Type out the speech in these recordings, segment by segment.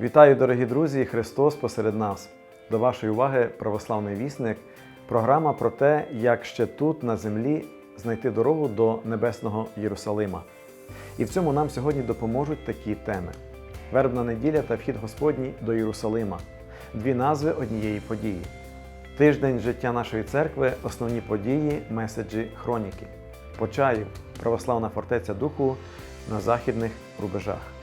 Вітаю, дорогі друзі! Христос посеред нас. До вашої уваги православний вісник. Програма про те, як ще тут, на землі, знайти дорогу до небесного Єрусалима. І в цьому нам сьогодні допоможуть такі теми: Вербна неділя та вхід Господній до Єрусалима дві назви однієї події. Тиждень життя нашої церкви, основні події, меседжі, хроніки. Почаїв, православна фортеця Духу на західних рубежах.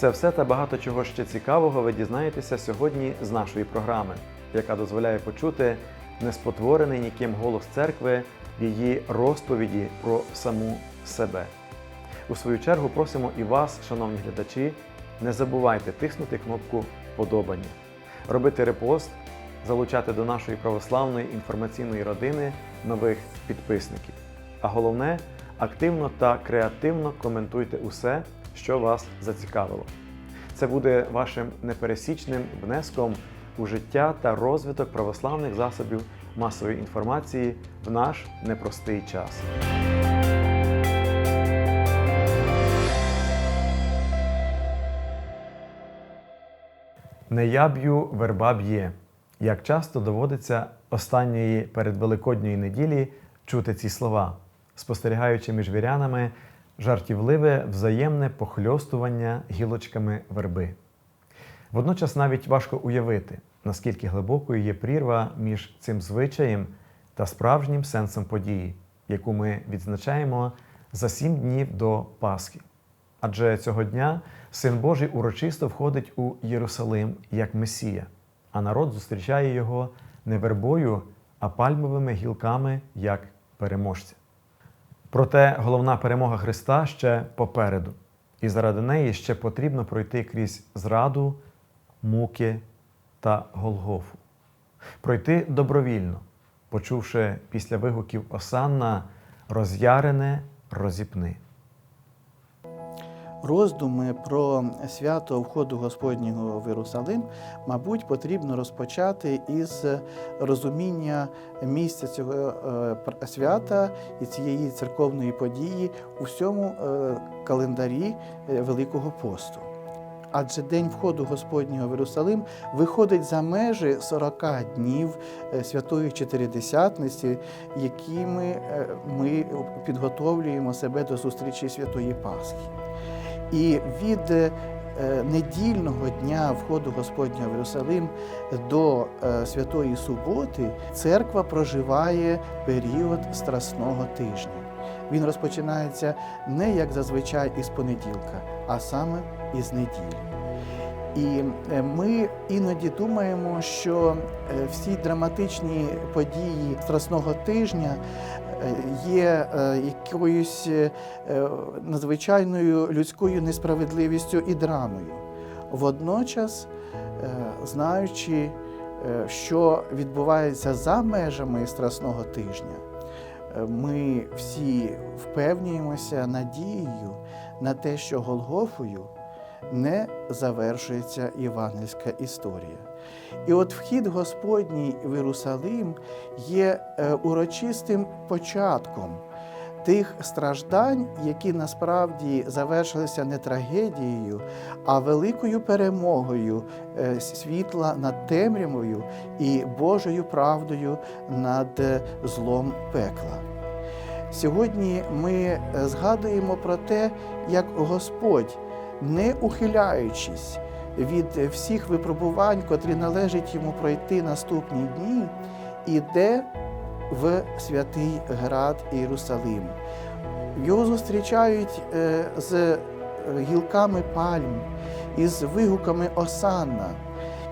Це все та багато чого ще цікавого ви дізнаєтеся сьогодні з нашої програми, яка дозволяє почути неспотворений ніким голос церкви в її розповіді про саму себе. У свою чергу просимо і вас, шановні глядачі, не забувайте тиснути кнопку Подобання, робити репост, залучати до нашої православної інформаційної родини нових підписників. А головне, активно та креативно коментуйте усе, що вас зацікавило. Це буде вашим непересічним внеском у життя та розвиток православних засобів масової інформації в наш непростий час. Не я б'ю, верба б'є. Як часто доводиться останньої передвеликодньої неділі чути ці слова, спостерігаючи між вірянами жартівливе взаємне похльостування гілочками верби. Водночас навіть важко уявити, наскільки глибокою є прірва між цим звичаєм та справжнім сенсом події, яку ми відзначаємо за сім днів до Пасхи. Адже цього дня Син Божий урочисто входить у Єрусалим як Месія, а народ зустрічає його не вербою, а пальмовими гілками як переможця. Проте головна перемога Христа ще попереду, і заради неї ще потрібно пройти крізь зраду, муки та Голгофу. Пройти добровільно, почувши після вигуків Осанна роз'ярене розіпни. Роздуми про свято входу Господнього в Єрусалим, мабуть, потрібно розпочати із розуміння місця цього е, свята і цієї церковної події у всьому е, календарі е, Великого посту. Адже день входу Господнього в Єрусалим виходить за межі 40 днів святої Чотиридесятниці, якими ми підготовлюємо себе до зустрічі Святої Пасхи. І від е, недільного дня входу Господнього в Єрусалим до е, Святої Суботи церква проживає період Страсного тижня. Він розпочинається не як зазвичай із понеділка, а саме із неділі. І е, ми іноді думаємо, що всі драматичні події Страсного тижня є е, якоюсь е, е, надзвичайною людською несправедливістю і драмою. Водночас, е, знаючи, е, що відбувається за межами Страсного тижня, е, ми всі впевнюємося надією на те, що Голгофою не завершується євангельська історія. І от вхід Господній в Єрусалим є е, урочистим початком тих страждань, які насправді завершилися не трагедією, а великою перемогою е, світла над темрявою і Божою правдою над е, злом пекла. Сьогодні ми згадуємо про те, як Господь, не ухиляючись від всіх випробувань, котрі належить йому пройти наступні дні, іде в святий град Єрусалим. Його зустрічають е, з гілками пальм, із вигуками Осанна.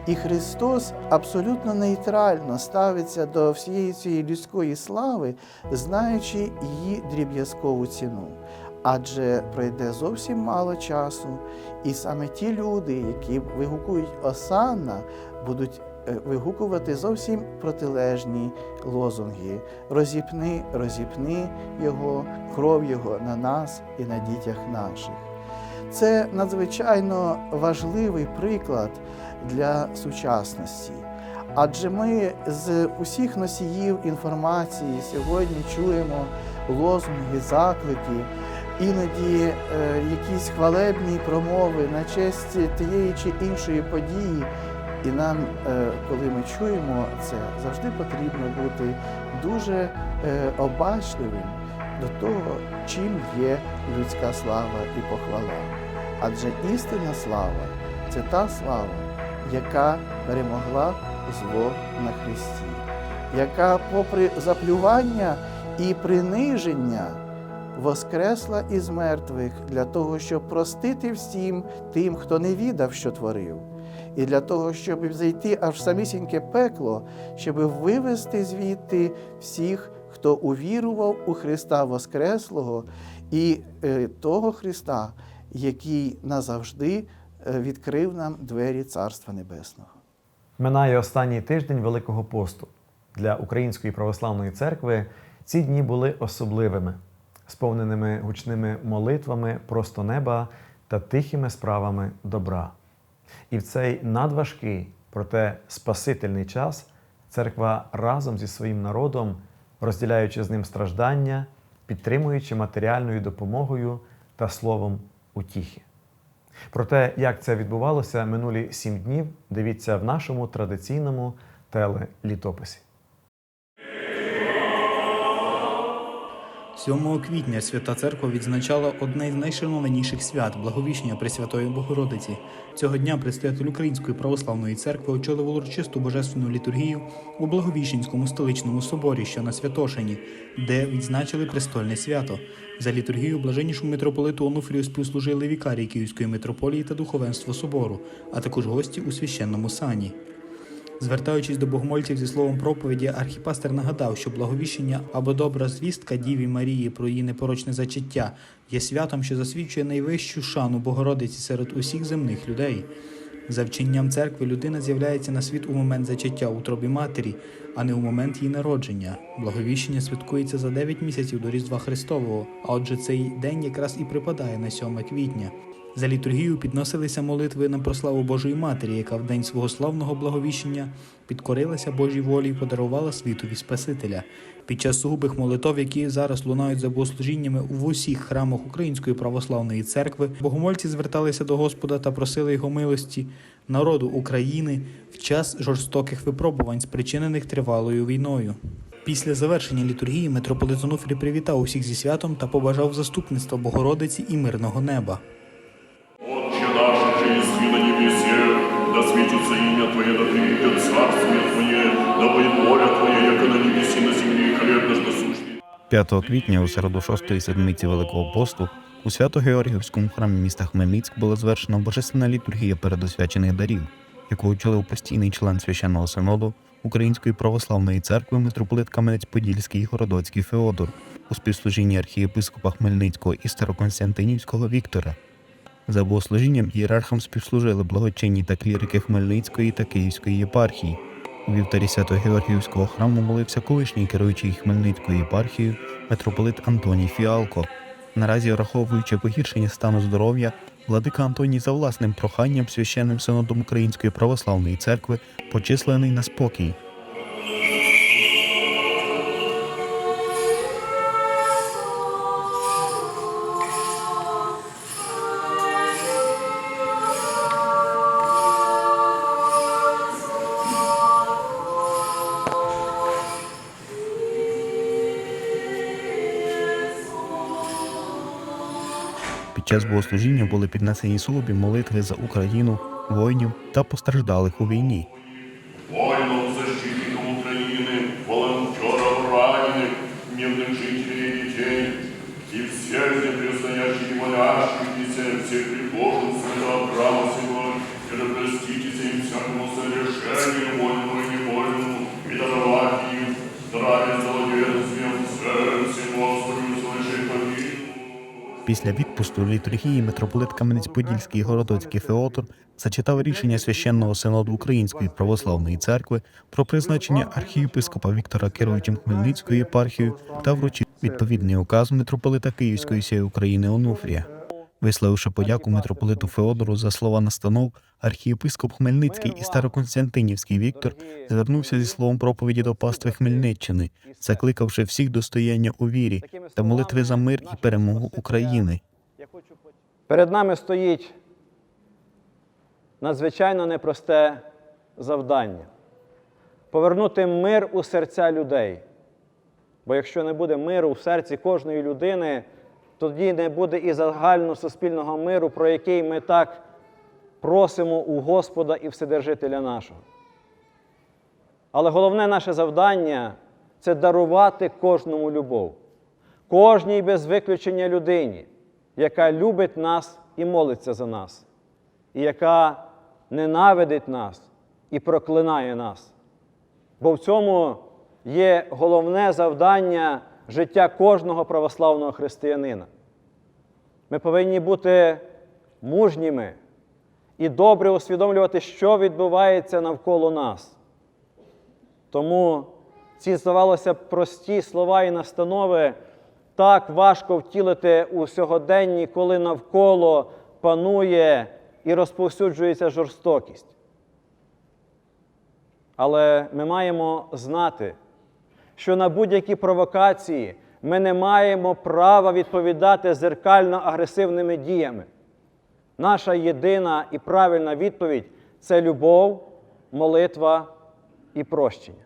І Христос абсолютно нейтрально ставиться до всієї цієї людської слави, знаючи її дріб'язкову ціну. Адже пройде зовсім мало часу, і саме ті люди, які вигукують Осанна, будуть е, вигукувати зовсім протилежні лозунги: розіпни, розіпни його, кров його на нас і на дітях наших. Це надзвичайно важливий приклад для сучасності. Адже ми з усіх носіїв інформації сьогодні чуємо лозунги, заклики іноді е, якісь хвалебні промови на честь тієї чи іншої події. І нам, е, коли ми чуємо це, завжди потрібно бути дуже е, обачливим до того, чим є людська слава і похвала. Адже істинна слава це та слава, яка перемогла зло на Христі, яка, попри заплювання і приниження, воскресла із мертвих для того, щоб простити всім тим, хто не відав, що творив, і для того, щоб зайти аж в самісіньке пекло, щоб вивести звідти всіх, хто увірував у Христа Воскреслого і е, того Христа, який назавжди е, відкрив нам двері Царства Небесного. Минає останній тиждень Великого посту. Для Української православної церкви ці дні були особливими, сповненими гучними молитвами просто неба та тихими справами добра. І в цей надважкий, проте спасительний час церква разом зі своїм народом, розділяючи з ним страждання, підтримуючи матеріальною допомогою та словом утіхи. Про те, як це відбувалося минулі сім днів, дивіться в нашому традиційному телелітописі. 7 квітня Свята Церква відзначала одне з найшановніших свят Благовіщення Пресвятої Богородиці. Цього дня предстоятель Української православної церкви очолив урочисту божественну літургію у Благовіщенському столичному соборі, що на Святошині, де відзначили престольне свято. За літургію блаженнішому митрополиту Онуфрію співслужили вікарій Київської митрополії та духовенство собору, а також гості у священному сані. Звертаючись до богомольців зі словом проповіді, архіпастер нагадав, що благовіщення або добра звістка Діві Марії про її непорочне зачаття є святом, що засвідчує найвищу шану Богородиці серед усіх земних людей. За вченням церкви людина з'являється на світ у момент зачаття у утробі матері, а не у момент її народження. Благовіщення святкується за 9 місяців до Різдва Христового, а отже, цей день якраз і припадає на 7 квітня. За літургію підносилися молитви на прославу Божої Матері, яка в день свого славного благовіщення підкорилася Божій волі і подарувала світові Спасителя. Під час сугубих молитов, які зараз лунають за богослужіннями в усіх храмах Української православної церкви, богомольці зверталися до Господа та просили його милості народу України в час жорстоких випробувань, спричинених тривалою війною. Після завершення літургії митрополит Онуфрій привітав усіх зі святом та побажав заступництва Богородиці і мирного неба. Царствие Твое, да будет воля Твоя, яко на небеси, на земле, хлеб наш насущный. 5 квітня у середу шостої седмиці Великого посту у Свято-Георгіївському храмі міста Хмельницьк була звершена божественна літургія передосвячених дарів, яку очолив постійний член священного синоду Української православної церкви митрополит Кам'янець-Подільський і Городоцький Феодор у співслужінні архієпископа Хмельницького і Староконстантинівського Віктора. За богослужінням ієрархам співслужили благочинні та клірики Хмельницької та Київської єпархії. У вівтарі Свято-Георгіївського храму молився колишній керуючий Хмельницькою єпархією митрополит Антоній Фіалко. Наразі, враховуючи погіршення стану здоров'я, владика Антоній за власним проханням священним синодом Української православної церкви почислений на спокій. час богослужіння були піднесені службі молитви за Україну, воїнів та постраждалих у війні. Воинов, защитников Украины, волонтеров, раненых, мирных жителей и детей, и всех непрестающих и молящихся, всех прихожан своего храма сего, и да проститесь им всякому совершению, вольному Після відпусту літургії митрополит Кам'янець-Подільський Городоцький Феотор зачитав рішення священного синоду Української православної церкви про призначення архієпископа Віктора керуючим Хмельницькою єпархією та вручив відповідний указ митрополита Київської сії України Онуфрія. Висловивши подяку митрополиту Феодору за слова настанов, архієпископ Хмельницький і Староконстантинівський Віктор звернувся зі словом проповіді до пастви Хмельниччини, закликавши всіх до стояння у вірі та молитви за мир і перемогу України. Перед нами стоїть надзвичайно непросте завдання повернути мир у серця людей. Бо якщо не буде миру в серці кожної людини, тоді не буде і загальносуспільного миру, про який ми так просимо у Господа і Вседержителя нашого. Але головне наше завдання це дарувати кожному любов, кожній без виключення людині, яка любить нас і молиться за нас, і яка ненавидить нас і проклинає нас. Бо в цьому є головне завдання життя кожного православного християнина. Ми повинні бути мужніми і добре усвідомлювати, що відбувається навколо нас. Тому ці, здавалося, прості слова і настанови так важко втілити у сьогоденні, коли навколо панує і розповсюджується жорстокість. Але ми маємо знати, що на будь-які провокації ми не маємо права відповідати зеркально агресивними діями. Наша єдина і правильна відповідь це любов, молитва і прощення.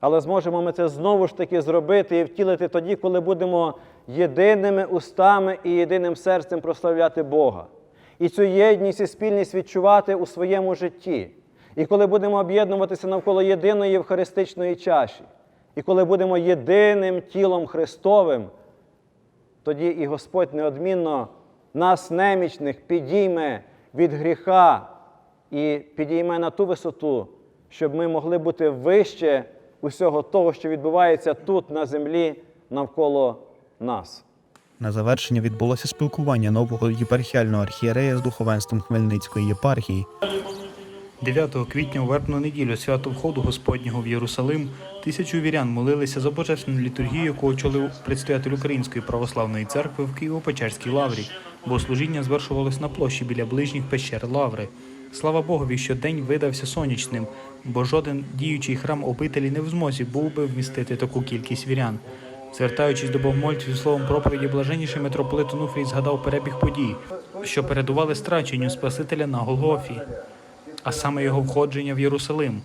Але зможемо ми це знову ж таки зробити і втілити тоді, коли будемо єдиними устами і єдиним серцем прославляти Бога. І цю єдність і спільність відчувати у своєму житті. І коли будемо об'єднуватися навколо єдиної Євхаристичної чаші, і коли будемо єдиним тілом Христовим, тоді і Господь неодмінно нас, немічних, підійме від гріха і підійме на ту висоту, щоб ми могли бути вище усього того, що відбувається тут, на землі, навколо нас. На завершення відбулося спілкування нового єпархіального архієрея з духовенством Хмельницької єпархії 9 квітня у вербну неділю свято входу Господнього в Єрусалим тисячу вірян молилися за божественну літургію, яку очолив предстоятель Української православної церкви в Києво-Печерській лаврі. Богослужіння звершувалось на площі біля ближніх пещер лаври. Слава Богові, що день видався сонячним, бо жоден діючий храм обителі не в змозі був би вмістити таку кількість вірян. Звертаючись до богомольців словом проповіді, блаженніший митрополит Онуфрій згадав перебіг подій, що передували страченню Спасителя на Голгофі а саме його входження в Єрусалим.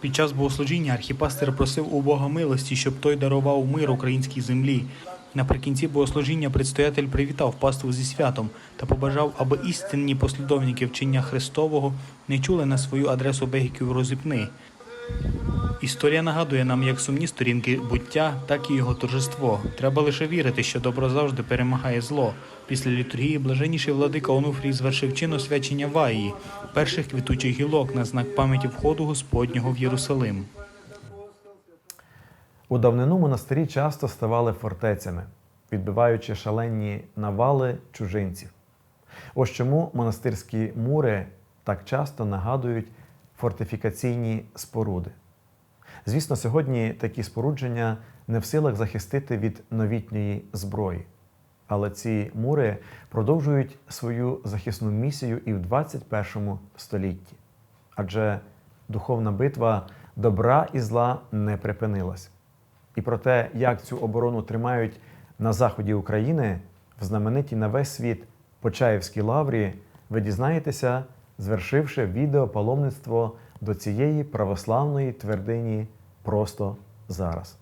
Під час богослужіння архіпастер просив у Бога милості, щоб той дарував мир українській землі. Наприкінці богослужіння предстоятель привітав паству зі святом та побажав, аби істинні послідовники вчення Христового не чули на свою адресу бегіків розіпни. Історія нагадує нам як сумні сторінки буття, так і його торжество. Треба лише вірити, що добро завжди перемагає зло. Після літургії блаженніший владика Онуфрій звершив чин освячення Ваї, перших квітучих гілок на знак пам'яті входу Господнього в Єрусалим. У давнину монастирі часто ставали фортецями, відбиваючи шалені навали чужинців. Ось чому монастирські мури так часто нагадують фортифікаційні споруди. Звісно, сьогодні такі спорудження не в силах захистити від новітньої зброї. Але ці мури продовжують свою захисну місію і в 21 столітті. Адже духовна битва добра і зла не припинилась. І про те, як цю оборону тримають на заході України, в знаменитій на весь світ Почаївській лаврі, ви дізнаєтеся, звершивши відеопаломництво до цієї православної твердині просто зараз.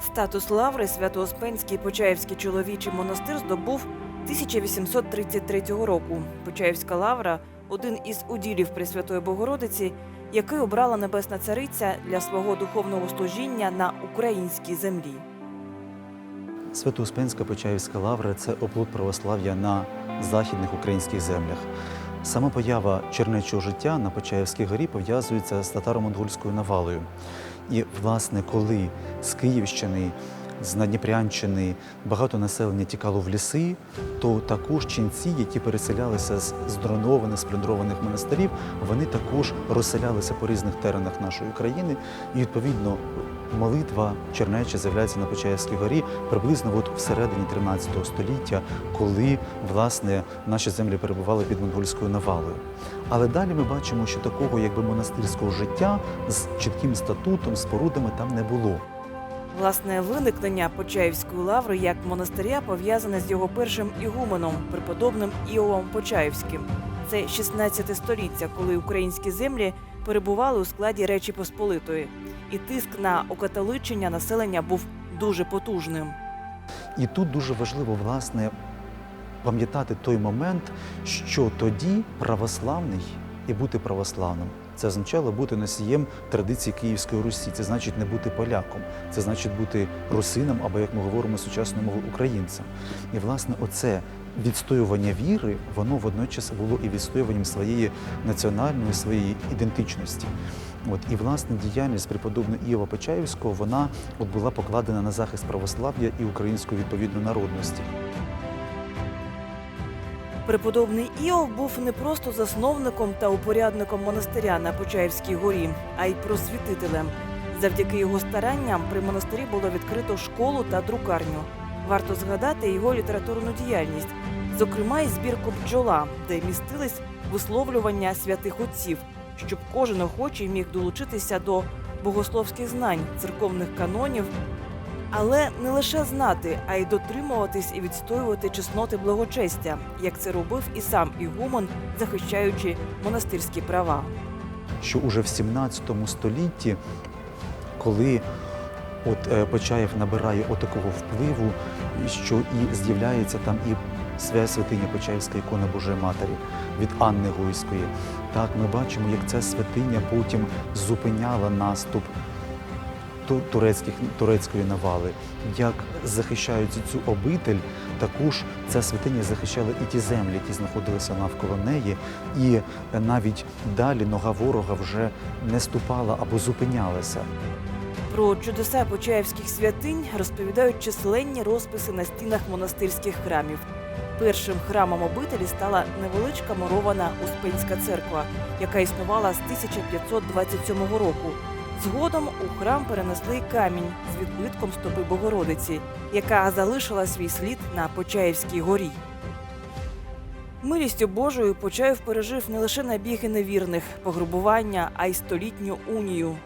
Статус лаври Свято-Успенський Почаївський чоловічий монастир здобув 1833 року. Почаївська лавра один із уділів Пресвятої Богородиці, який обрала Небесна Цариця для свого духовного служіння на українській землі. Свято-Успенська Почаївська лавра це оплот православ'я на західних українських землях. Сама поява чернечого життя на Почаївській горі пов'язується з татаро-монгольською навалою. І, власне, коли з Київщини з Надніпрянщини багато населення тікало в ліси, то також ченці, які переселялися з здронованих, сплюндрованих монастирів, вони також розселялися по різних теренах нашої країни. І відповідно молитва Чернеча з'являється на Почаївській горі приблизно от всередині 13 століття, коли власне наші землі перебували під монгольською навалою. Але далі ми бачимо, що такого якби монастирського життя з чітким статутом, спорудами там не було. Власне, виникнення Почаївської лаври як монастиря пов'язане з його першим ігуменом, преподобним Іовом Почаївським. Це 16 століття, коли українські землі перебували у складі Речі Посполитої, і тиск на окатоличення населення був дуже потужним. І тут дуже важливо, власне, пам'ятати той момент, що тоді православний і бути православним. Це означало бути носієм традиції Київської Русі. Це значить не бути поляком, це значить бути русином або, як ми говоримо сучасною мовою, українцем. І власне, оце відстоювання віри, воно водночас було і відстоюванням своєї національної, своєї ідентичності. От і власне діяльність преподобного Іова Почаївського вона от була покладена на захист православ'я і української відповідно народності. Преподобний Іов був не просто засновником та упорядником монастиря на Почаївській горі, а й просвітителем. Завдяки його старанням при монастирі було відкрито школу та друкарню. Варто згадати його літературну діяльність, зокрема й збірку бджола, де містились висловлювання святих отців, щоб кожен охочий міг долучитися до богословських знань, церковних канонів, але не лише знати, а й дотримуватись і відстоювати чесноти благочестя, як це робив і сам Ігумен, захищаючи монастирські права. що уже в 17 столітті, коли от е, Почаєв набирає отакого впливу, що і з'являється там і свя святиня Почаївська ікона Божої Матері від Анни Гойської. Так, ми бачимо, як ця святиня потім зупиняла наступ ту- турецьких, турецької навали, як захищаючи цю обитель, також ця святиня захищала і ті землі, які знаходилися навколо неї, і навіть далі нога ворога вже не ступала або зупинялася. Про чудеса почаївських святинь розповідають численні розписи на стінах монастирських храмів. Першим храмом обителі стала невеличка мурована Успенська церква, яка існувала з 1527 року. Згодом у храм перенесли камінь з відбитком стопи Богородиці, яка залишила свій слід на Почаївській горі. Милістю Божою Почаїв пережив не лише набіги невірних, пограбування, а й столітню унію.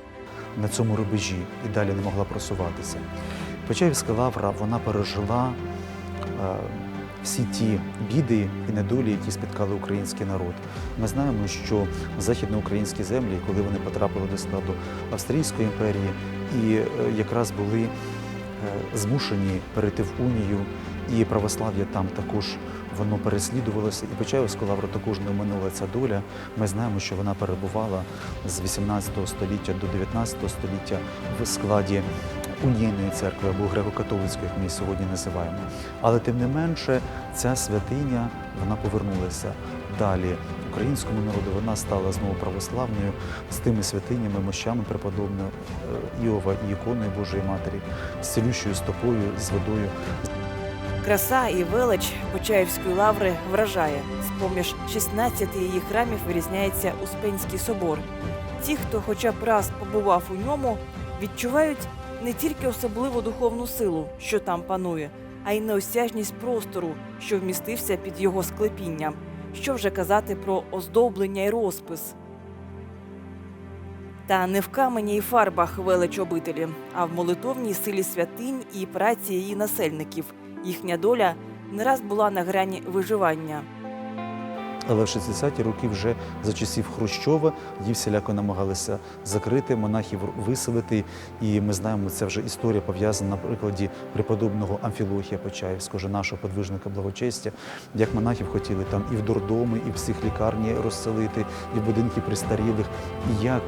на цьому рубежі і далі не могла просуватися. Почаївська лавра вона пережила е, всі ті біди і недолі, які спіткали український народ. Ми знаємо, що західноукраїнські землі, коли вони потрапили до складу Австрійської імперії, і е, якраз були е, змушені перейти в унію, і православ'я там також воно переслідувалося, і Почаївську лавру також не оминула ця доля. Ми знаємо, що вона перебувала з 18 століття до 19 століття в складі унійної церкви або греко-католицької, як ми її сьогодні називаємо. Але тим не менше, ця святиня вона повернулася далі. Українському народу вона стала знову православною з тими святинями, мощами преподобного е, Іова і іконою Божої Матері, з цілющою стопою, з водою. Краса і велич Почаївської лаври вражає. З-поміж 16 її храмів вирізняється Успенський собор. Ті, хто хоча б раз побував у ньому, відчувають не тільки особливу духовну силу, що там панує, а й неосяжність простору, що вмістився під його склепінням. Що вже казати про оздоблення і розпис. Та не в камені і фарбах велич обителі, а в молитовній силі святинь і праці її насельників. Їхня доля не раз була на грані виживання. Але в 60-ті роки вже за часів Хрущова її всіляко намагалися закрити, монахів виселити. І ми знаємо, це вже історія пов'язана на прикладі преподобного Амфілохія Почаївського, вже нашого подвижника благочестя, як монахів хотіли там і в дурдоми, і в психлікарні розселити, і в будинки престарілих. І як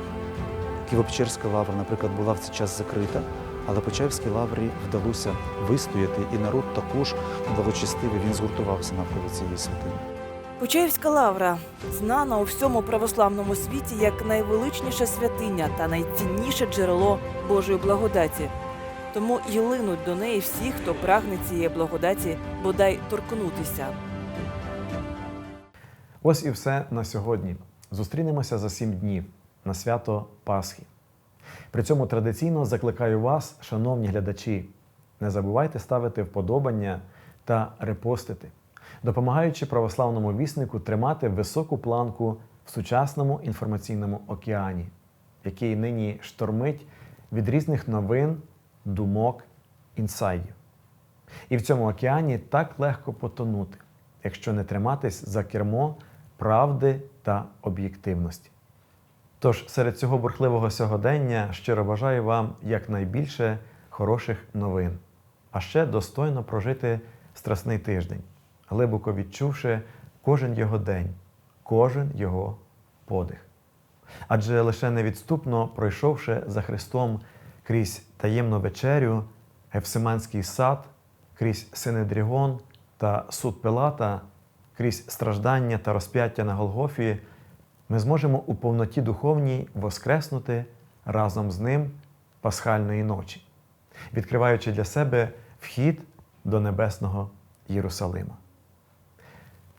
Києво-Печерська лавра, наприклад, була в цей час закрита. Але Почаївській лаврі вдалося вистояти, і народ також благочестивий, він згуртувався навколо цієї святині. Почаївська лавра знана у всьому православному світі як найвеличніша святиня та найцінніше джерело Божої благодаті. тому й линуть до неї всі, хто прагне цієї благодаті бодай торкнутися. Ось і все на сьогодні. Зустрінемося за сім днів на свято Пасхи. При цьому традиційно закликаю вас, шановні глядачі, не забувайте ставити вподобання та репостити, допомагаючи православному віснику тримати високу планку в сучасному інформаційному океані, який нині штормить від різних новин, думок, інсайдів. І в цьому океані так легко потонути, якщо не триматись за кермо правди та об'єктивності. Тож серед цього бурхливого сьогодення щиро бажаю вам якнайбільше хороших новин, а ще достойно прожити страсний тиждень, глибоко відчувши кожен його день, кожен його подих. Адже лише невідступно пройшовши за Христом крізь таємну вечерю, Гефсиманський сад, крізь Синедрігон та суд Пилата, крізь страждання та розп'яття на Голгофі, ми зможемо у повноті духовній воскреснути разом з ним пасхальної ночі, відкриваючи для себе вхід до небесного Єрусалима.